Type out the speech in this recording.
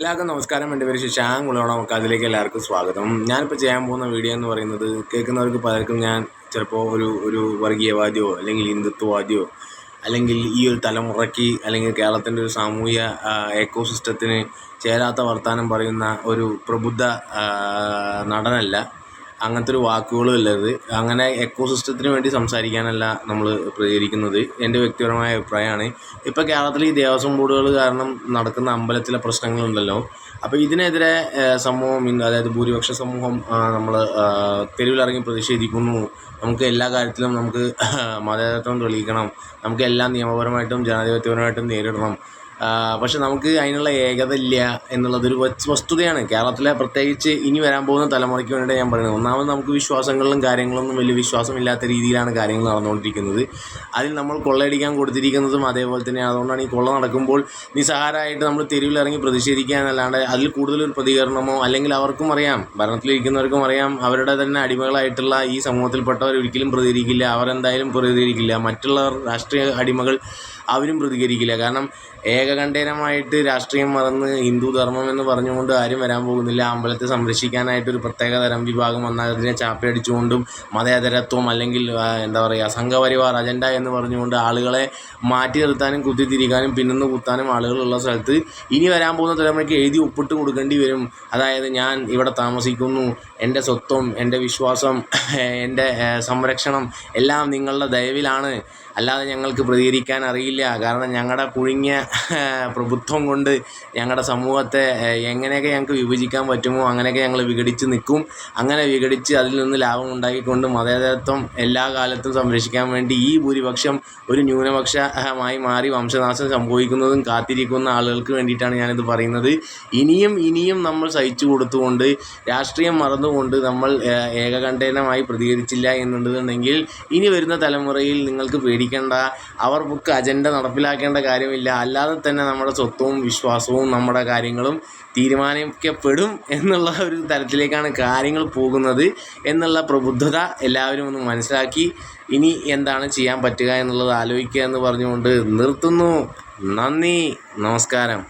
എല്ലാവർക്കും നമസ്കാരം. എന്റെ പേര് ശശാങ് കുളവണം നമുക്ക് അതിലേക്ക് എല്ലാവർക്കും സ്വാഗതം. ഞാനിപ്പോൾ ചെയ്യാൻ പോകുന്ന വീഡിയോ എന്ന് പറയുന്നത് കേൾക്കുന്നവർക്ക് പലർക്കും ഞാൻ ചിലപ്പോൾ ഒരു ഒരു വർഗീയവാദിയോ അല്ലെങ്കിൽ ഹിന്ദുത്വവാദിയോ അല്ലെങ്കിൽ ഈ ഒരു തലമുറയ്ക്ക് അല്ലെങ്കിൽ കേരളത്തിന്റെ ഒരു സാമൂഹ്യ എക്കോസിസ്റ്റത്തിന് ചേരാത്ത വർത്തമാനം പറയുന്ന ഒരു പ്രബുദ്ധ നടനല്ല. അങ്ങനത്തെ ഒരു വാക്കുകളും ഇല്ലത് അങ്ങനെ എക്കോ സിസ്റ്റത്തിന് വേണ്ടി സംസാരിക്കാനല്ല നമ്മൾ പ്രചരിക്കുന്നത് എന്റെ വ്യക്തിപരമായ അഭിപ്രായമാണ്. ഇപ്പോൾ കേരളത്തിൽ ഈ ദേവസ്വം ബോർഡുകൾ കാരണം നടക്കുന്ന അമ്പലത്തിലെ പ്രശ്നങ്ങളുണ്ടല്ലോ. അപ്പോൾ ഇതിനെതിരെ സമൂഹം അതായത് ഭൂരിപക്ഷ സമൂഹം നമ്മൾ തെരുവിലിറങ്ങി പ്രതിഷേധിക്കുന്നു. നമുക്ക് എല്ലാ കാര്യത്തിലും നമുക്ക് മതേതത്വം തെളിയിക്കണം. നമുക്ക് എല്ലാം നിയമപരമായിട്ടും ജനാധിപത്യപരമായിട്ടും നേരിടണം. പക്ഷെ നമുക്ക് അതിനുള്ള ഏകത ഇല്ല എന്നുള്ളതൊരു വസ്- വസ്തുതയാണ്. കേരളത്തിലെ പ്രത്യേകിച്ച് ഇനി വരാൻ പോകുന്ന തലമുറയ്ക്ക് വേണ്ടിയിട്ട് ഞാൻ പറയുന്നത് ഒന്നാമത് നമുക്ക് വിശ്വാസങ്ങളിലും കാര്യങ്ങളൊന്നും വലിയ വിശ്വാസമില്ലാത്ത രീതിയിലാണ് കാര്യങ്ങൾ നടന്നുകൊണ്ടിരിക്കുന്നത്. അതിൽ നമ്മൾ കൊള്ളയടിക്കാൻ കൊടുത്തിരിക്കുന്നതും അതേപോലെ തന്നെ അതുകൊണ്ടാണ് ഈ കൊള്ള നടക്കുമ്പോൾ നിസ്സഹാരമായിട്ട് നമ്മൾ തെരുവിലിറങ്ങി പ്രതിഷേധിക്കുക എന്നല്ലാണ്ട് അതിൽ കൂടുതലൊരു പ്രതികരണമോ അല്ലെങ്കിൽ അവർക്കും അറിയാം ഭരണത്തിലിരിക്കുന്നവർക്കും അറിയാം അവരുടെ തന്നെ അടിമകളായിട്ടുള്ള ഈ സമൂഹത്തിൽപ്പെട്ടവർ ഒരിക്കലും പ്രതികരിക്കില്ല അവരെന്തായാലും പ്രതികരിക്കില്ല. മറ്റുള്ളവർ രാഷ്ട്രീയ അടിമകൾ അവരും പ്രതികരിക്കില്ല. കാരണം ഏകകണ്ഠേനമായിട്ട് രാഷ്ട്രീയം മറന്ന് ഹിന്ദു ധർമ്മം എന്ന് പറഞ്ഞുകൊണ്ട് ആരും വരാൻ പോകുന്നില്ല. അമ്പലത്തെ സംരക്ഷിക്കാനായിട്ട് ഒരു പ്രത്യേക തരം വിഭാഗം വന്നാൽ അതിനെ ചാപ്പയടിച്ചുകൊണ്ടും മതേതരത്വം അല്ലെങ്കിൽ എന്താ പറയുക സംഘപരിവാർ അജണ്ട എന്ന് പറഞ്ഞുകൊണ്ട് ആളുകളെ മാറ്റി നിർത്താനും കുത്തിത്തിരിക്കാനും പിന്നിന്ന് കുത്താനും ആളുകളുള്ള സ്ഥലത്ത് ഇനി വരാൻ പോകുന്ന തലമുറയ്ക്ക് എഴുതി ഒപ്പിട്ട് കൊടുക്കേണ്ടി വരും. അതായത് ഞാൻ ഇവിടെ താമസിക്കുന്നു. എന്റെ സ്വത്വം എന്റെ വിശ്വാസം എന്റെ സംരക്ഷണം എല്ലാം നിങ്ങളുടെ ദയവിലാണ്. അല്ലാതെ ഞങ്ങൾക്ക് പ്രതികരിക്കാൻ അറിയില്ല. കാരണം ഞങ്ങളുടെ കുഴിഞ്ഞ പ്രഭുത്വം കൊണ്ട് ഞങ്ങളുടെ സമൂഹത്തെ എങ്ങനെയൊക്കെ ഞങ്ങൾക്ക് വിഭജിക്കാൻ പറ്റുമോ അങ്ങനെയൊക്കെ ഞങ്ങൾ വിഘടിച്ച് നിൽക്കും. അങ്ങനെ വിഘടിച്ച് അതിൽ നിന്ന് ലാഭം ഉണ്ടാക്കിക്കൊണ്ട് മതേതരത്വം എല്ലാ കാലത്തും സംരക്ഷിക്കാൻ വേണ്ടി ഈ ഭൂരിപക്ഷം ഒരു ന്യൂനപക്ഷമായി മാറി വംശനാശം സംഭവിക്കുന്നതും കാത്തിരിക്കുന്ന ആളുകൾക്ക് വേണ്ടിയിട്ടാണ് ഞാനിത് പറയുന്നത്. ഇനിയും ഇനിയും നമ്മൾ സഹിച്ചു കൊടുത്തുകൊണ്ട് രാഷ്ട്രീയം മറന്നുകൊണ്ട് നമ്മൾ ഏകകണ്ഠേനമായി പ്രതികരിച്ചില്ല എന്നുണ്ടെന്നുണ്ടെങ്കിൽ ഇനി വരുന്ന തലമുറയിൽ നിങ്ങൾക്ക് പേടിക്കേണ്ട അവർ അവർക്ക് അജണ്ട നടപ്പിലാക്കേണ്ട കാര്യമില്ല. അല്ലാതെ തന്നെ നമ്മുടെ സ്വത്വവും വിശ്വാസവും നമ്മുടെ കാര്യങ്ങളും തീരുമാനിക്കപ്പെടും എന്നുള്ള ഒരു തലത്തിലേക്കാണ് കാര്യങ്ങൾ പോകുന്നത് എന്നുള്ള പ്രബുദ്ധത എല്ലാവരും ഒന്ന് മനസ്സിലാക്കി. ഇനി എന്താണ് ചെയ്യാൻ പറ്റുക എന്നുള്ളത് ആലോചിക്കുക എന്ന് പറഞ്ഞുകൊണ്ട് നിർത്തുന്നു. നന്ദി. നമസ്കാരം.